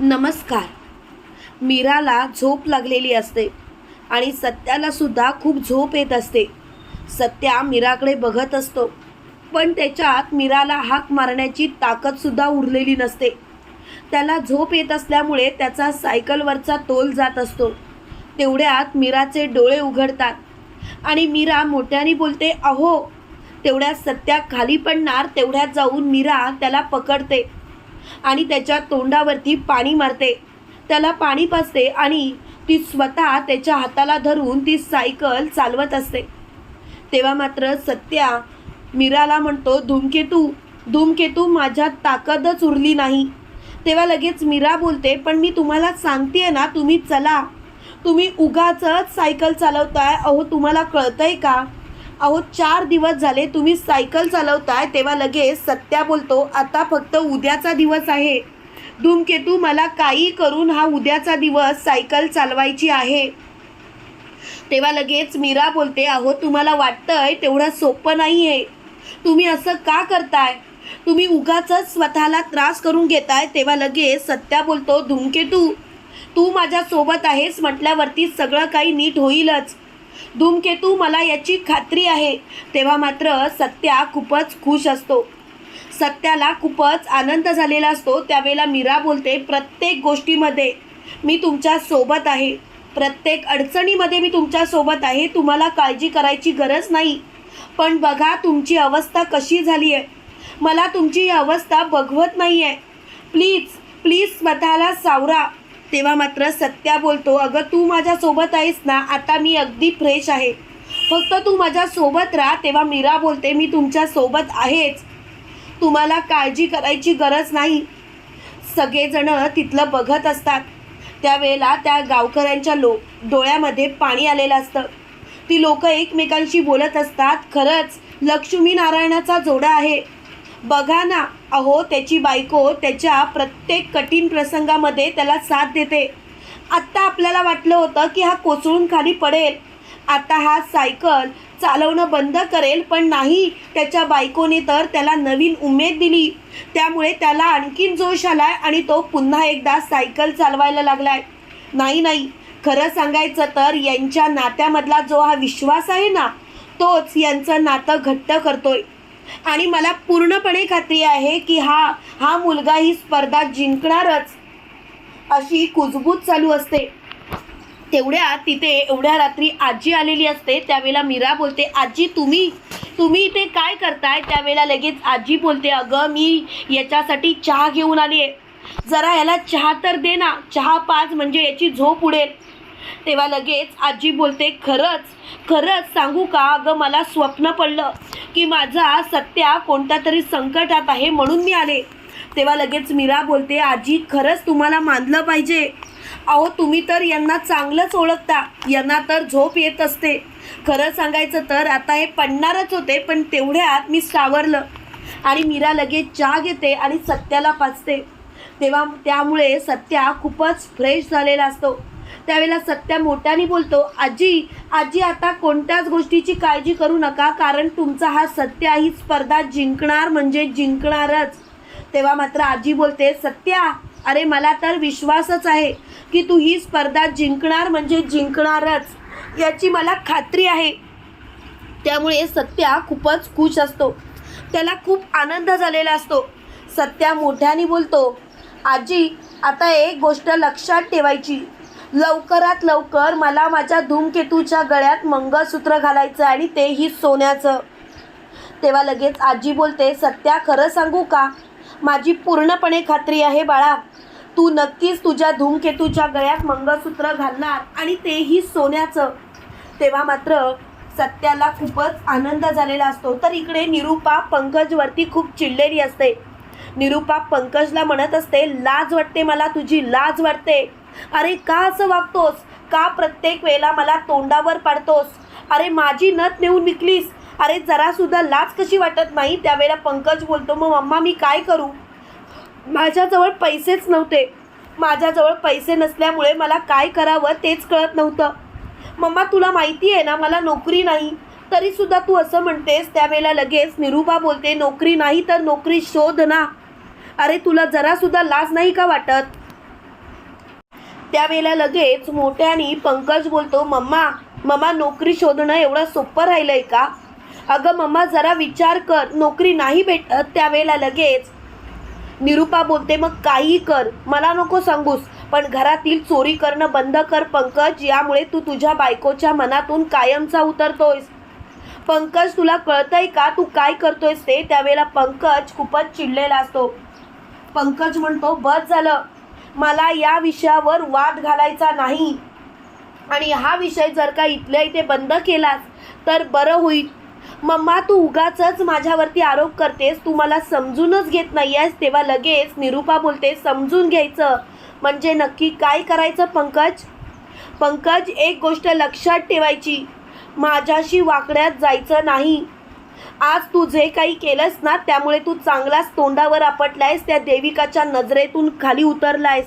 नमस्कार. मीराला झोप लागलेली असते आणि सत्याला सुद्धा खूप झोप येत असते. सत्या मीराकडे बघत असतो पण त्याच्यात मीराला हाक मारण्याची ताकदसुद्धा उरलेली नसते. त्याला झोप येत असल्यामुळे त्याचा सायकलवरचा तोल जात असतो. तेवढ्यात मीराचे डोळे उघडतात आणि मीरा मोठ्याने बोलते अहो तेवढ्यात सत्या खाली पडणार तेवढ्यात जाऊन मीरा त्याला पकडते. आणि त्याच्या तोंडावरती पाणी मारते. त्याला पाणी पाजते आणि ती स्वतः त्याच्या हाताला धरून ती सायकल चालवत असते. तेव्हा मात्र सत्या मीराला म्हणतो धूमकेतू धूमकेतू माझ्यात ताकदच उरली नाही. तेव्हा लगेच मीरा बोलते पण मी तुम्हाला सांगते ना तुम्ही चला. तुम्ही उगाच सायकल चालवताय. अहो तुम्हाला कळतंय का? अहो चार दिवस झाले तुम्ही सायकल चालवताय तेव्हा लगेच सत्या बोलतो आता फक्त उद्याचा दिवस आहे. धूमकेतू मला काही करून हा उद्याचा दिवस सायकल चालवायची आहे. तेव्हा लगेच मीरा बोलते अहो तुम्हाला वाटतंय तेवढं सोपं नाही आहे तुम्ही असं का करताय? तुम्ही उगाचच स्वतःला त्रास करून घेताय. तेव्हा लगेच सत्या बोलतो धूमकेतू तू माझ्यासोबत आहेस म्हटल्यावरती सगळं काही नीट होईलच. धूमकेतू मला याची खात्री आहे. तेव्हा मात्र सत्या खूपच खुश असतो. सत्याला खूपच आनंद झालेला असतो. त्यावेळेला मीरा बोलते प्रत्येक गोष्टीमध्ये मी तुमच्यासोबत आहे. प्रत्येक अडचणीमध्ये मी तुमच्यासोबत आहे. तुम्हाला काळजी करायची गरज नाही. पण बघा तुमची अवस्था कशी झाली आहे. मला तुमची ही अवस्था बघवत नाही आहे प्लीज प्लीज स्वतःला सावरा. तेव्हा मात्र सत्या बोलतो अगं तू माझ्यासोबत आहेस ना आता मी अगदी फ्रेश आहे. फक्त तू माझ्यासोबत राहा तेव्हा मीरा बोलते मी तुमच्यासोबत आहेच. तुम्हाला काळजी करायची गरज नाही. सगळेजणं तिथलं बघत असतात. त्यावेळेला त्या गावकऱ्यांच्या लो डोळ्यामध्ये पाणी आलेलं असतं. ती लोकं एकमेकांशी बोलत असतात खरंच लक्ष्मी नारायणाचा जोडा आहे. बघा ना अहो त्याची बायको त्याच्या प्रत्येक कठीण प्रसंगामध्ये त्याला साथ देते. आत्ता आपल्याला वाटलं होतं की हा कोसळून खाली पडेल. आता हा सायकल चालवणं बंद करेल पण नाही. त्याच्या बायकोने तर त्याला नवीन उमेद दिली. त्यामुळे त्याला आणखीन जोश आलाय आणि तो पुन्हा एकदा सायकल चालवायला लागलाय. नाही नाही. खरं सांगायचं तर यांच्या नात्यामधला जो हा विश्वास आहे ना तोच यांचं नातं घट्ट करतोय. आणि मला पूर्णपणे खात्री आहे की हा हा मुलगा ही स्पर्धा जिंकणारच अशी कुजबूज चालू असते. तेवढ्या तिथे एवढ्या रात्री आजी आलेली असते. त्यावेळेला मीरा बोलते आजी तुम्ही तुम्ही इथे काय करताय? त्यावेळेला लगेच आजी बोलते अगं मी याच्यासाठी चहा घेऊन आली आहे जरा याला चहा तर दे ना. चहा पाच म्हणजे याची झोप उडेल. तेव्हा लगेच आजी बोलते खरंच खरंच सांगू का? अगं मला स्वप्न पडलं. की माझा सत्या कोणत्या तरी संकटात आहे म्हणून मी आले. तेव्हा लगेच मीरा बोलते आजी खरंच तुम्हाला मानलं पाहिजे. अहो तुम्ही तर यांना चांगलंच ओळखता. यांना तर झोप येत असते. खरं सांगायचं तर आता हे पडणारच होते पण तेवढ्यात मी सावरलं. आणि मीरा लगेच चहा घेते आणि सत्याला पाचते तेव्हा त्यामुळे सत्या खूपच फ्रेश झालेला असतो. त्यावेळेला सत्या मोठ्याने बोलतो आजी आजी आता कोणत्याच गोष्टीची काळजी करू नका कारण तुमचा हा सत्या ही स्पर्धा जिंकणार म्हणजे जिंकणारच. तेव्हा मात्र आजी बोलते सत्या अरे मला तर विश्वासच आहे की तू ही स्पर्धा जिंकणार म्हणजे जिंकणारच याची मला खात्री आहे. त्यामुळे सत्या खूपच खुश असतो. त्याला खूप आनंद झालेला असतो. सत्या मोठ्याने बोलतो आजी आता एक गोष्ट लक्षात ठेवायची लवकरात लवकर मला माझ्या धूमकेतूच्या गळ्यात मंगळसूत्र घालायचं आणि तेही सोन्याचं. तेव्हा लगेच आजी बोलते सत्या खरं सांगू का? माझी पूर्णपणे खात्री आहे बाळा. तू नक्कीच तुझ्या धूमकेतूच्या गळ्यात मंगळसूत्र घालणार आणि तेही सोन्याचं. तेव्हा मात्र सत्याला खूपच आनंद झालेला असतो. तर इकडे निरूपा पंकजवरती खूप चिडलेली असते. निरूपा पंकजला म्हणत असते लाज वाटते मला तुझी लाज वाटते. अरे का असं वागतोस? का प्रत्येक वेळेला मला तोंडावर पाडतोस? अरे माझी नथ नेऊन विकलीस. अरे जरासुद्धा लाज कशी वाटत नाही? त्यावेळेला पंकज बोलतो मग मम्मा मी काय करू? माझ्याजवळ पैसेच नव्हते. माझ्याजवळ पैसे नसल्यामुळे मला काय करावं तेच कळत नव्हतं. मम्मा तुला माहिती आहे ना मला नोकरी नाही. तरीसुद्धा तू असं म्हणतेस त्यावेळेला लगेच निरूपा बोलते नोकरी नाही तर नोकरी शोध ना. अरे तुला जरासुद्धा लाज नाही का वाटत? त्यावेळेला लगेच मोठ्याने पंकज बोलतो मम्मा मम्मा नोकरी शोधणं एवढं सोपं राहिलंय का? अगं मम्मा जरा विचार कर नोकरी नाही भेटत. त्यावेळेला लगेच निरुपा बोलते मग काही कर मला नको सांगूस पण घरातील चोरी करणं बंद कर पंकज यामुळे तू तुझ्या बायकोच्या मनातून कायमचा उतरतोयस. पंकज तुला कळतंय का तू काय करतोयस ते? त्यावेळेला पंकज खूपच चिडलेला असतो. पंकज म्हणतो बस झालं मला या विषयावर वाद घालायचा नाही. आणि हा विषय जर का इथल्या इथे बंद केलास तर बरं होईल. मम्मा तू उगाच माझ्यावरती आरोप करतेस तू मला समजूनच घेत नाही आहेस तेव्हा लगेच निरुपा बोलते समजून घ्यायचं. म्हणजे नक्की काय करायचं पंकज? पंकज एक गोष्ट लक्षात ठेवायची. माझ्याशी वाकड्यात जायचं नाही. आज तू जे काही केलंस ना त्यामुळे तू चांगलाच तोंडावर आपटलायस त्या देविकाच्या नजरेतून खाली उतरलायस.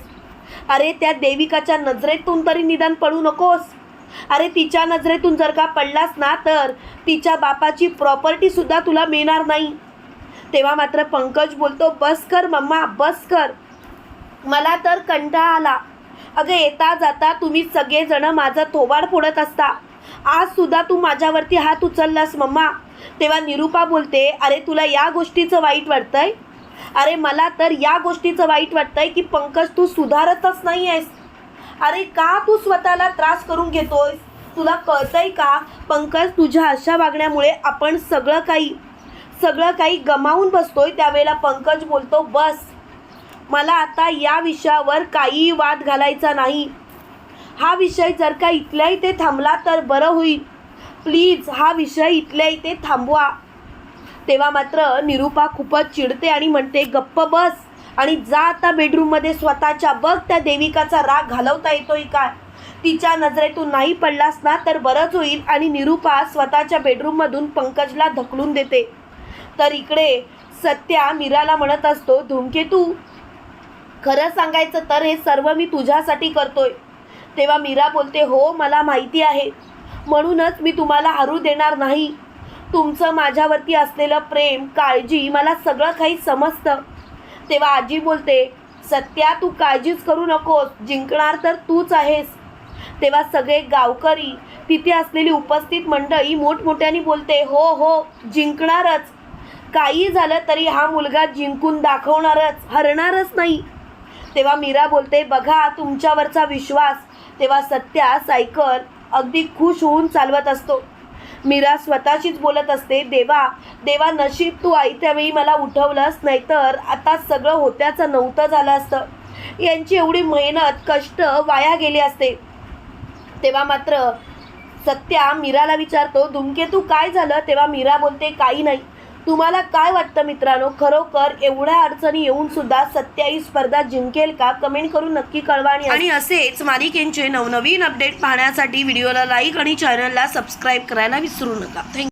अरे त्या देविकाच्या नजरेतून तरी निदान पडू नकोस. अरे तिच्या नजरेतून जर का पडलास ना तर तिच्या बापाची प्रॉपर्टी सुद्धा तुला मिळणार नाही. तेव्हा मात्र पंकज बोलतो बस कर मम्मा बस कर. मला तर कंटाळा आला. अगं येता जाता तुम्ही सगळेजण माझं थोबाड फोडत असता. आज सुद्धा तू माझ्यावरती हात उचललास मम्मा. तेव्हा निरुपा बोलते अरे तुला या गोष्टीचं वाईट वाटतंय? अरे मला तर या गोष्टीचं वाईट वाटतंय की पंकज तू सुधारतच नाही आहेस अरे का तू स्वतःला त्रास करून घेतोयस? तुला कळतंय का पंकज तुझ्या अशा वागण्यामुळे आपण सगळं काही सगळं काही गमावून बसतोय? त्यावेळेला पंकज बोलतो बस. मला आता या विषयावर काहीही वाद घालायचा नाही. हा विषय जर का इथल्या इथे थांबला तर बरं होईल. प्लीज हा विषय इथल्या इथे थांबवा. तेव्हा मात्र निरुपा खूपच चिडते आणि म्हणते गप्प बस आणि जा आता बेडरूममध्ये स्वतःच्या. बघ त्या देविकाचा राग घालवता येतोय का? तिच्या नजरेतून नाही पडलास ना तर बरंच होईल. आणि निरुपा स्वतःच्या बेडरूममधून पंकजला धकलून देते. तर इकडे सत्या मीराला म्हणत असतो धूमकेतू खरं सांगायचं तर हे सर्व मी तुझ्यासाठी करतोय. तेव्हा मीरा बोलते हो मला माहिती आहे. म्हणूनच मी तुम्हाला हरू देणार नाही. तुमचं माझ्यावरती असलेलं प्रेम काळजी मला सगळं काही समजतं. तेव्हा आजी बोलते सत्या तू काळजीच करू नकोस जिंकणार तर तूच आहेस. तेव्हा सगळे गावकरी तिथे असलेली उपस्थित मंडळी मोठमोठ्याने बोलते हो हो जिंकणारच. काही झालं तरी हा मुलगा जिंकून दाखवणारच हरणारच नाही. तेव्हा मीरा बोलते बघा तुमच्यावरचा विश्वास. तेव्हा सत्या सायकल अगदी खुश होऊन चालवत असतो. मीरा स्वतःशीच बोलत असते देवा देवा नशीब तू आयत्या वेळी मला उठवलंस नाहीतर आता सगळं होत्याचं नव्हतं झालं असतं. यांची एवढी मेहनत कष्ट वाया गेले असते. तेव्हा मात्र सत्या मीराला विचारतो धुमकेतू काय झालं? तेव्हा मीरा बोलते काही नाही. तुम्हाला काय वाटतं मित्रांनो? खरोखर एवढ्या अडचणी येऊन सुद्धा सत्या ही स्पर्धा जिंकेल का? कमेंट करून नक्की कळवा आणि आणि असेच मालिकेंचे नवनवीन अपडेट पाहण्यासाठी व्हिडिओला लाईक आणि चॅनलला सबस्क्राईब करायला विसरू नका. थँक्यू.